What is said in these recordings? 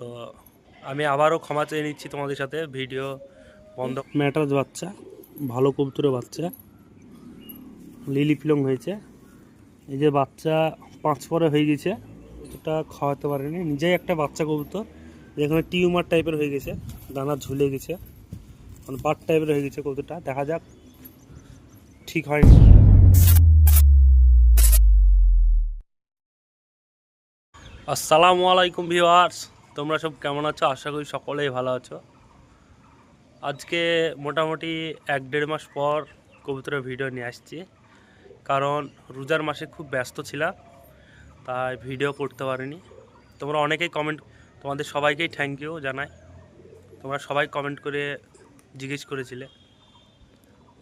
তো আমি আবারও ক্ষমা চেয়ে নিচ্ছি তোমাদের সাথে ভিডিও বন্ধ। ম্যাটার বাচ্চা ভালো কবুতরের বাচ্চা লিলি পিলং হয়েছে। এই যে বাচ্চা পাঁচ পরে হয়ে গেছে ওটা খাওয়াতে পারেনি। নিজেই একটা বাচ্চা কবুতর যেখানে টিউমার টাইপের হয়ে গেছে দানা ঝুলে গেছে। মানে পাট টাইপের হয়ে গেছে কবুতরটা দেখা যাক ঠিক হয়নি আসসালামু আলাইকুম ভিউয়ার্স। তোমরা সব কেমন আছো? আশা করি সকলেই ভালো আছো। আজকে মোটামুটি এক দেড় মাস পর কবুতরের ভিডিও নিয়ে আসছি। কারণ রোজার মাসে খুব ব্যস্ত ছিলাম, তাই ভিডিও করতে পারিনি। তোমরা অনেকেই কমেন্ট তোমাদের সবাইকেই থ্যাংক ইউ জানাই। তোমরা সবাই কমেন্ট করে জিজ্ঞেস করেছিলে।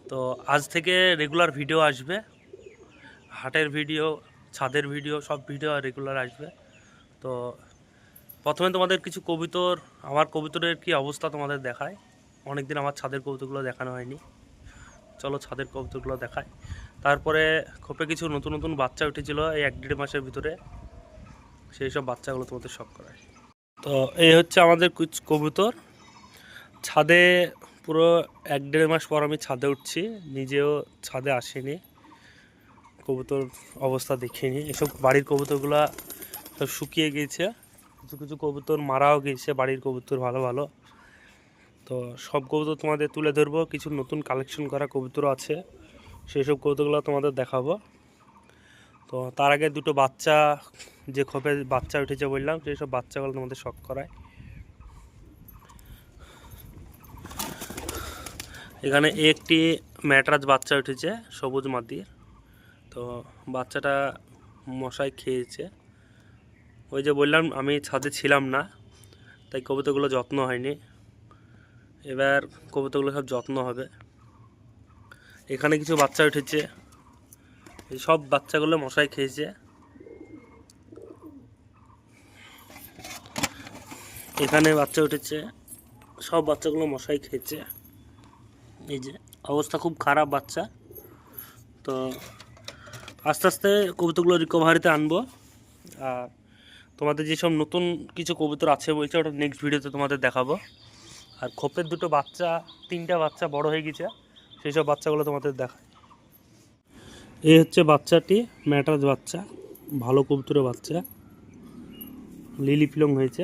তো আজ থেকে রেগুলার ভিডিও আসবে। হাটের ভিডিও ছাদের ভিডিও সব ভিডিও রেগুলার আসবে। তো প্রথমে তোমাদের কিছু কবিতর, আমার কবিতরের কি অবস্থা তোমাদের দেখায়? অনেকদিন আমার ছাদের কবিতরগুলো দেখানো হয়নি। চলো ছাদের কবিতরগুলো দেখায় তারপরে খোপে কিছু নতুন নতুন বাচ্চা উঠেছিল এই এক দেড় মাসের ভিতরে। সেই সব বাচ্চাগুলো তোমাদের শখ করায়। তো এই হচ্ছে আমাদের কবুতর। ছাদে পুরো এক দেড় মাস পর আমি ছাদে উঠছি। নিজেও ছাদে আসিনি। কবুতর অবস্থা দেখিনি। এসব বাড়ির কবুতরগুলা সব শুকিয়ে গিয়েছে। কিছু কিছু কবুতর মারাও গিয়েছে, বাড়ির কবুতর ভালো ভালো। তো সব কবুতর তোমাদের তুলে ধরবো, কিছু নতুন কালেকশন করা কবুতরও আছে। সেই সব কবুতরগুলো তোমাদের দেখাবো। তো তার আগে দুটো বাচ্চা, যে খোপে বাচ্চা উঠেছে বললাম সেই সব বাচ্চাগুলো তোমাদের শখ করায়। এখানে একটি ম্যাটরাজ বাচ্চা উঠেছে, সবুজ মাটির। তো বাচ্চাটা মশাই খেয়েছে। ওই যে বললাম, আমি ছাদে ছিলাম না, তাই কবুতরগুলো যত্ন হয়নি। এবার কবুতরগুলো সব যত্ন হবে। এখানে কিছু বাচ্চা উঠেছে। এই সব বাচ্চাগুলো মশাই খেয়েছে। এখানে বাচ্চা উঠেছে। সব বাচ্চাগুলো মশাই খেয়েছে। এই যে, অবস্থা খুব খারাপ বাচ্চা। তো আস্তে আস্তে কবুতরগুলো রিকভারিতে আনব। আর তোমাদের যেসব নতুন কিছু কবুতর আছে বলছে, ওটা নেক্সট ভিডিওতে তোমাদের দেখাবো। আর খোপের দুটো বাচ্চা, তিনটা বাচ্চা বড় হয়ে গেছে সেই সব বাচ্চাগুলো তোমাদের দেখায় এই হচ্ছে বাচ্চাটি ম্যাটার বাচ্চা, ভালো কবুতরের বাচ্চা। লিলি পিলং হয়েছে।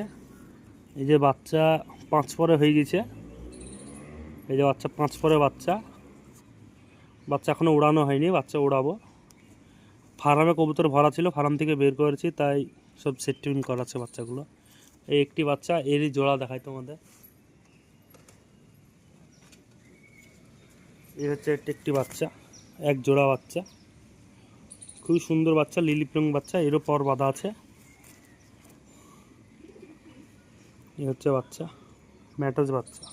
এই যে বাচ্চা পাঁচ পরে হয়ে গেছে। এই যে বাচ্চা পাঁচ পরে বাচ্চা। বাচ্চা এখনও উড়ানো হয়নি, বাচ্চা উড়াবো। ফার্মে কবুতর ভরা ছিল, ফার্ম থেকে বের করেছি, তাই সব সেটমেন্ট করাচ্ছে বাচ্চাগুলো। এই একটি বাচ্চা, এরই জোড়া দেখায় তোমাদের। এই হচ্ছে একটি বাচ্চা, এক জোড়া বাচ্চা। খুবই সুন্দর বাচ্চা লিলি পিলং বাচ্চা, এরও পর বাঁধা আছে। এই হচ্ছে বাচ্চা ম্যাটাস বাচ্চা।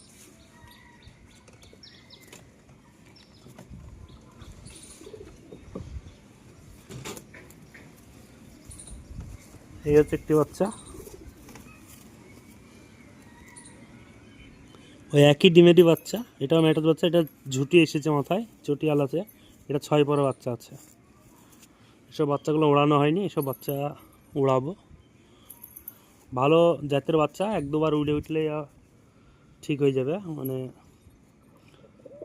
এই হচ্ছে একটি বাচ্চা। ওই একই ডিমেরই বাচ্চা। এটাও ম্যাটার বাচ্চা, এটা ঝুটি এসেছে মাথায়, চটি আলাতে এটা ছয় পরে বাচ্চা আছে। এসব বাচ্চাগুলো উড়ানো হয়নি, এসব বাচ্চা উড়াবো ভালো জাতের বাচ্চা, এক দুবার উড়ে উঠলে ঠিক হয়ে যাবে। মানে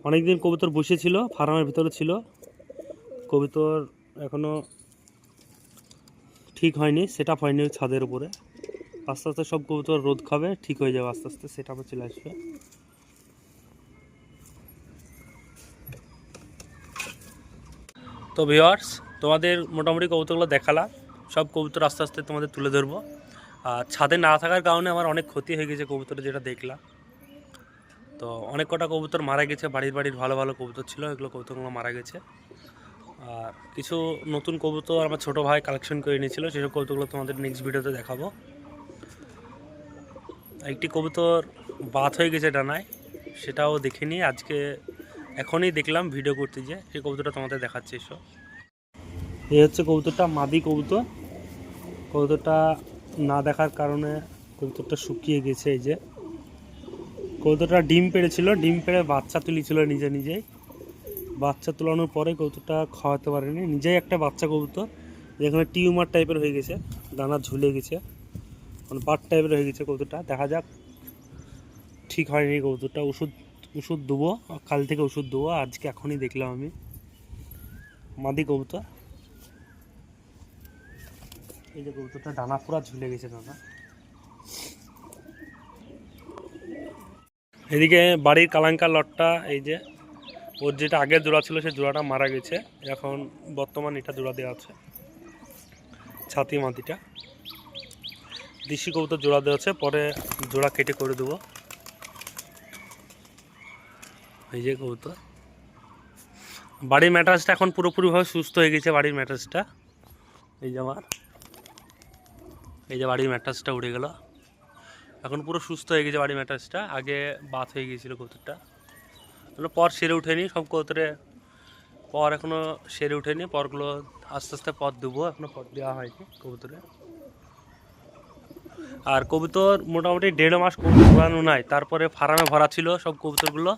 অনেকদিন কবুতর বসেছিল ফার্মের ভিতরে ছিল। কবুতর এখনও ঠিক হয়নি সেট আপ হয়নি ছাদের উপরে। আস্তে আস্তে সব কবুতর রোদ খাবে, ঠিক হয়ে যাবে আস্তে আস্তে সেট আপে চলে আসবে। তো ভিওয়ার্স তোমাদের মোটামুটি কবুতরগুলো দেখালাম। সব কবুতর আস্তে আস্তে তোমাদের তুলে ধরবো। আর ছাদে না থাকার কারণে আমার অনেক ক্ষতি হয়ে গেছে কবুতরে যেটা দেখলাম। তো অনেক কটা কবুতর মারা গেছে, বাড়ির বাড়ির ভালো ভালো কবুতর ছিল, এগুলো কবুতরগুলো মারা গেছে। আর কিছু নতুন কবুতর আমার ছোটো ভাই কালেকশন করে নিয়েছিল, সেসব কবুতরগুলো তোমাদের নেক্সট ভিডিওতে দেখাবো। একটি কবুতর বাত হয়ে গেছে ডানায়, সেটাও দেখিনি, আজকে এখনই দেখলাম ভিডিও করতে গিয়ে, সেই কবুতরটা তোমাদের দেখাচ্ছে এসব এই হচ্ছে কবুতরটা, মাদি কবুতর। কবুতরটা না দেখার কারণে কবুতরটা শুকিয়ে গেছে, এই যে। কবুতরটা ডিম পেড়েছিল, ডিম পেড়ে বাচ্চা তুলেছিল নিজে নিজেই। বাচ্চা তোলানোর পরে কবুতরটা খাওয়াতে পারেনি। নিজেই একটা বাচ্চা কবুতর যেখানে টিউমার টাইপের হয়ে গেছে, দানা ঝুলে গেছে। মানে বাট টাইপের হয়ে গেছে কবুতরটা দেখা যাক, ঠিক হয়নি কবুতরটা ওষুধ ওষুধ দেবো, কাল থেকে ওষুধ দেবো, আজকে এখনই দেখলাম আমি। মাদি কবুতর এই যে কবুতরটা ডানা পুরা ঝুলে গেছে, দাদা। এদিকে বাড়ির কালাঙ্কা লটটা, এই যে ওর যেটা আগের জোড়া ছিল, সেই জোড়াটা মারা গেছে। এখন বর্তমান এটা জোড়া দেওয়া আছে। ছাতি মাটিটা। দেশি কবুতর জোড়া দেওয়া আছে। পরে জোড়া কেটে করে দেবো। এই যে কবুতর। বাড়ির ম্যাট্রাসটা এখন পুরোপুরিভাবে সুস্থ হয়ে গেছে, বাড়ির ম্যাট্রাসটা। এই যে আমার। এই যে বাড়ির ম্যাট্রাসটা উড়ে গেল। এখন পুরো সুস্থ হয়ে গেছে বাড়ির ম্যাট্রাসটা। আগে বাত হয়ে গিয়েছিল কবুতরটা। তাহলে পর সেরে উঠেনি সব কবুতরে পর এখনও সেরে উঠেনি, পরগুলো আস্তে আস্তে পথ দেবো এখনও পথ দেওয়া হয়নি কবুতরে। আর কবুতর মোটামুটি দেড় মাস কবুতর উড়ানো নাই, তারপরে ফার্মে ভরা ছিল সব কবুতরগুলো।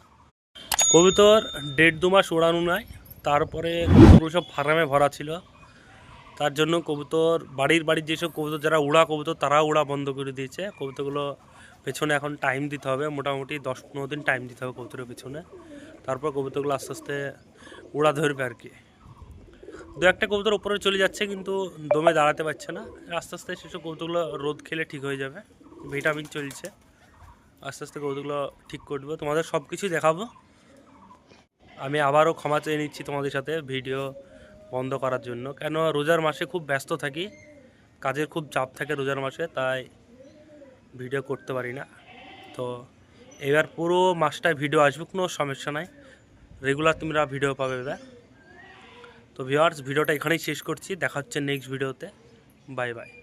কবুতর দেড় দু মাস উড়ানো নাই, তারপরে কবুতরগুলো সব ফার্মে ভরা ছিল। তার জন্য কবুতর বাড়ির বাড়ির যেসব কবুতর, যারা উড়া কবুতর তারা উড়া বন্ধ করে দিয়েছে। কবুতরগুলো পেছনে এখন টাইম দিতে হবে, মোটামুটি দশ পনেরো দিন টাইম দিতে হবে কবুতরের পেছনে। তারপর কবুতরগুলো আস্তে আস্তে উড়া ধরবে আর কি। দু একটা কবুতর উপরে চলে যাচ্ছে কিন্তু দমে দাঁড়াতে পারছে না। আস্তে আস্তে সেসব কবুতরগুলো রোদ খেলে ঠিক হয়ে যাবে। ভিটামিন চলছে। আস্তে আস্তে কবুতরগুলো ঠিক করে দেবো। তোমাদের সব কিছুই দেখাবো। আমি আবারও ক্ষমা চেয়ে নিচ্ছি তোমাদের সাথে ভিডিও বন্ধ করার জন্য। কেন রোজার মাসে খুব ব্যস্ত থাকি। কাজের খুব চাপ থাকে রোজার মাসে, তাই ভিডিও করতে পারি না। তো এবার পুরো মাসটায় ভিডিও আসবে কোনো সমস্যা নাই। রেগুলার তোমরা ভিডিও পাবে এবার তো ভিওয়ার্স ভিডিওটা এখানেই শেষ করছি। দেখা হচ্ছে নেক্সট ভিডিওতে বাই বাই